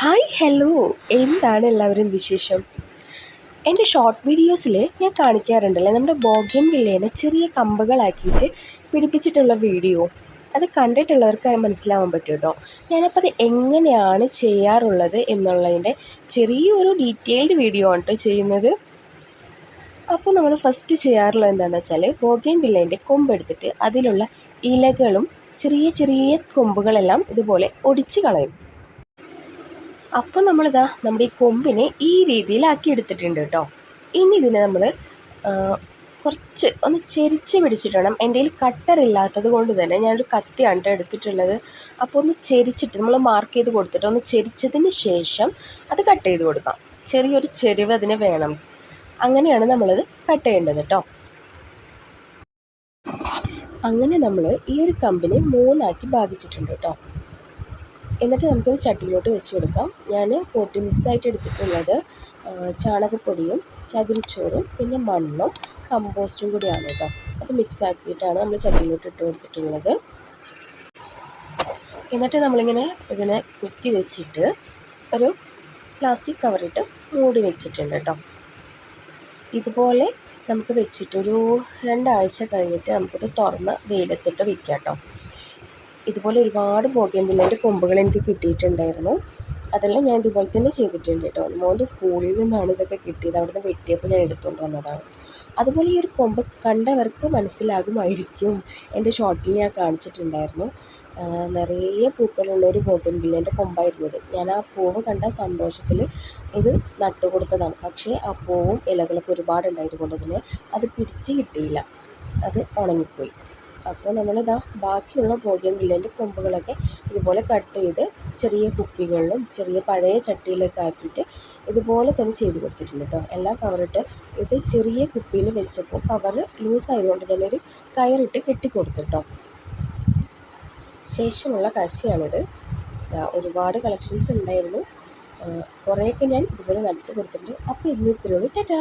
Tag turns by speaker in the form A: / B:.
A: Hi hello എന്താണ് എല്ലാവരും വിശേഷം? എന്റെ ഷോർട്ട് വീഡിയോസിൽ ഞാൻ കാണിക്കാറുണ്ടല്ലേ നമ്മുടെ ബോഗൻ വില്ലേനെ ചെറിയ കമ്പുകളാക്കിയിട്ട് പിടിപ്പിച്ചിട്ടുള്ള വീഡിയോ അത് കണ്ടിട്ടുള്ളവർക്ക് മനസ്സിലാവാൻ പറ്റും കേട്ടോ ഞാനപ്പോൾ അത് എങ്ങനെയാണ് ചെയ്യാറുള്ളത് എന്നുള്ളതിന്റെ ചെറിയൊരു ഡീറ്റെയിൽഡ് വീഡിയോ ആണ് കേട്ടോ ചെയ്യുന്നത്. അപ്പോൾ നമ്മൾ ഫസ്റ്റ് ചെയ്യാറുള്ളത് എന്താണെന്ന് വെച്ചാൽ ബോഗൻ വില്ലേന്റെ കൊമ്പെടുത്തിട്ട് അതിലുള്ള ഇലകളും ചെറിയ ചെറിയ കൊമ്പുകളെല്ലാം ഇതുപോലെ ഒടിച്ച് കളയും. അപ്പോൾ നമ്മളിതാ നമ്മുടെ ഈ കൊമ്പിനെ ഈ രീതിയിലാക്കി എടുത്തിട്ടുണ്ട് കേട്ടോ. ഇനി ഇതിനെ നമ്മൾ കുറച്ച് ഒന്ന് ചെരിച്ച് പിടിച്ചിട്ട് വേണം എന്റെ കയ്യിൽ കട്ടർ ഇല്ലാത്തത് കൊണ്ട് തന്നെ ഞാനൊരു കത്തിയാണ് ട്ടോ എടുത്തിട്ടുള്ളത്. അപ്പോൾ ഒന്ന് ചെരിച്ചിട്ട് നമ്മൾ മാർക്ക് ചെയ്ത് കൊടുത്തിട്ട് ഒന്ന് ചെരിച്ചതിന് ശേഷം അത് കട്ട് ചെയ്ത് കൊടുക്കാം. ചെറിയൊരു ചെരിവ് അതിന് വേണം. അങ്ങനെയാണ് നമ്മളത് കട്ട് ചെയ്യേണ്ടത് കേട്ടോ അങ്ങനെ നമ്മൾ ഈ ഒരു കമ്പിനെ മൂന്നാക്കി ഭാഗിച്ചിട്ടുണ്ട് കേട്ടോ എന്നിട്ട് നമുക്കത് ചട്ടിയിലോട്ട് വെച്ച് കൊടുക്കാം. ഞാൻ പോട്ടി മിക്സ് ആയിട്ട് എടുത്തിട്ടുള്ളത് ചാണകപ്പൊടിയും ചകിരിച്ചോറും പിന്നെ മണ്ണും കമ്പോസ്റ്റും കൂടിയാണ് കേട്ടോ. അത് മിക്സ് ആക്കിയിട്ടാണ് നമ്മൾ ചട്ടിയിലോട്ട് ഇട്ട് കൊടുത്തിട്ടുള്ളത്. എന്നിട്ട് നമ്മളിങ്ങനെ ഇതിനെ കുത്തി വെച്ചിട്ട് ഒരു പ്ലാസ്റ്റിക് കവറിട്ട് മൂടി വെച്ചിട്ടുണ്ട് കേട്ടോ. ഇതുപോലെ നമുക്ക് വെച്ചിട്ടൊരു രണ്ടാഴ്ച കഴിഞ്ഞിട്ട് നമുക്കിത് തുറന്ന് വെയിലത്തിട്ട് വെക്കാം കേട്ടോ. ഇതുപോലെ ഒരുപാട് ബോഗൻവില്ലേന്റെ കൊമ്പുകൾ എനിക്ക് കിട്ടിയിട്ടുണ്ടായിരുന്നു. അതെല്ലാം ഞാൻ ഇതുപോലെ തന്നെ ചെയ്തിട്ടുണ്ട് കേട്ടോ. മോന്റെ സ്കൂളിൽ നിന്നാണ് ഇതൊക്കെ കിട്ടിയത്. അവിടുന്ന് വെട്ടിയപ്പോൾ ഞാൻ എടുത്തുകൊണ്ട് വന്നതാണ്. അതുപോലെ ഈ ഒരു കൊമ്പ് കണ്ടവർക്ക് മനസ്സിലാകുമായിരിക്കും. എന്റെ ഷോർട്ടിൽ ഞാൻ കാണിച്ചിട്ടുണ്ടായിരുന്നു. നിറയെ പൂക്കളുള്ള ഒരു ബോഗൻവില്ലേന്റെ കൊമ്പായിരുന്നു ഞാൻ ആ പൂവ് കണ്ട സന്തോഷത്തിൽ ഇത് നട്ടുകൊടുത്തതാണ് പക്ഷേ ആ പൂവും ഇലകളൊക്കെ ഒരുപാടുണ്ടായത് കൊണ്ട് തന്നെ അത് പിടിച്ച് കിട്ടിയില്ല. അത് ഉണങ്ങിപ്പോയി. അപ്പോൾ നമ്മളിതാ ബാക്കിയുള്ള ബോഗൻവില്ലേന്റെ കൊമ്പുകളൊക്കെ ഇതുപോലെ കട്ട് ചെയ്ത് ചെറിയ കുപ്പികളിലും ചെറിയ പഴയ ചട്ടിയിലൊക്കെ ആക്കിയിട്ട് ഇതുപോലെ തന്നെ ചെയ്ത് കൊടുത്തിട്ടുണ്ട് കേട്ടോ. എല്ലാം കവറിട്ട് ഇത് ചെറിയ കുപ്പിയിൽ വെച്ചപ്പോൾ കവർ ലൂസ് ആയതുകൊണ്ട് ഒരു കയറിട്ട് കെട്ടിക്കൊടുത്തു കേട്ടോ. ശേഷമുള്ള കാഴ്ചയാണിത്. ഒരുപാട് കളക്ഷൻസ് ഉണ്ടായിരുന്നു. കുറേയൊക്കെ ഞാൻ ഇതുപോലെ നട്ട് കൊടുത്തിട്ടുണ്ട്. അപ്പോൾ ഇന്ന് ഇത്രയുള്ളൂ ടാറ്റാ!